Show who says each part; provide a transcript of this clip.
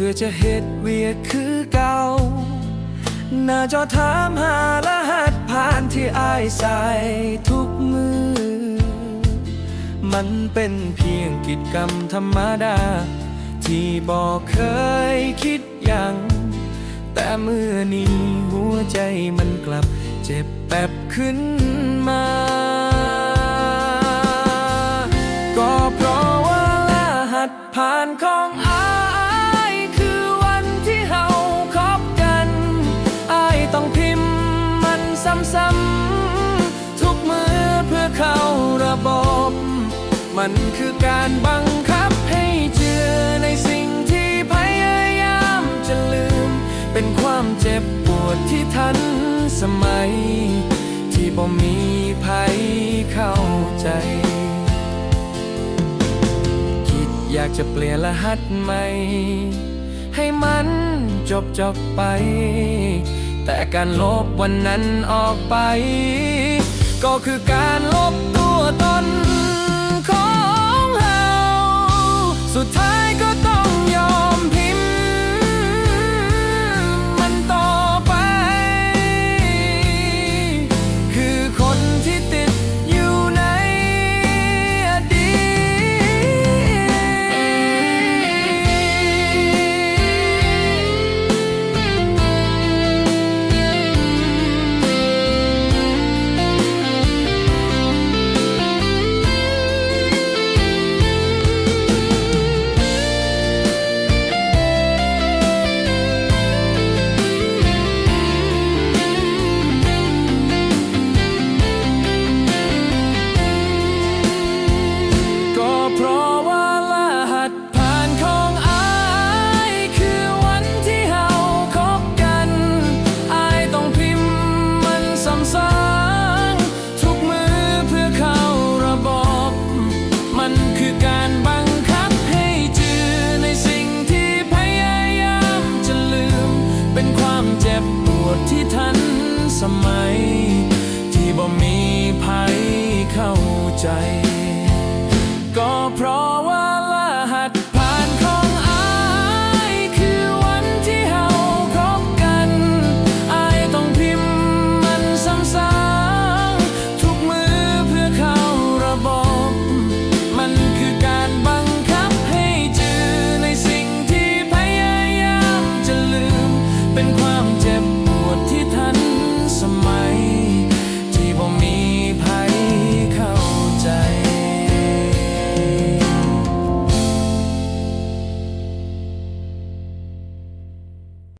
Speaker 1: พื่อจะเฮ็ดเวียคือเก่าหน้าจอถามหารหัสผ่านที่อายใส่ทุกมือ มันเป็นเพียงกิจกรรมธรรมดา ที่บอกเคยคิดอย่าง แต่เมื่อนี้หัวใจมันกลับเจ็บแปบขึ้นมา ก็เพราะว่ารหัสผ่านของ มันคือการบังคับให้เชื่อในสิ่งที่พยายามจะลืม เป็นความเจ็บปวดที่ทันสมัย ที่บ่มีภัยเข้าใจ คิดอยากจะเปลี่ยนรหัสใหม่ ให้มันจบจบไป แต่การลบวันนั้นออกไป ก็คือการลบตัวตน ดที่ทันสมัย ที่บ่มีภัยเข้าใจ ก็เพราะ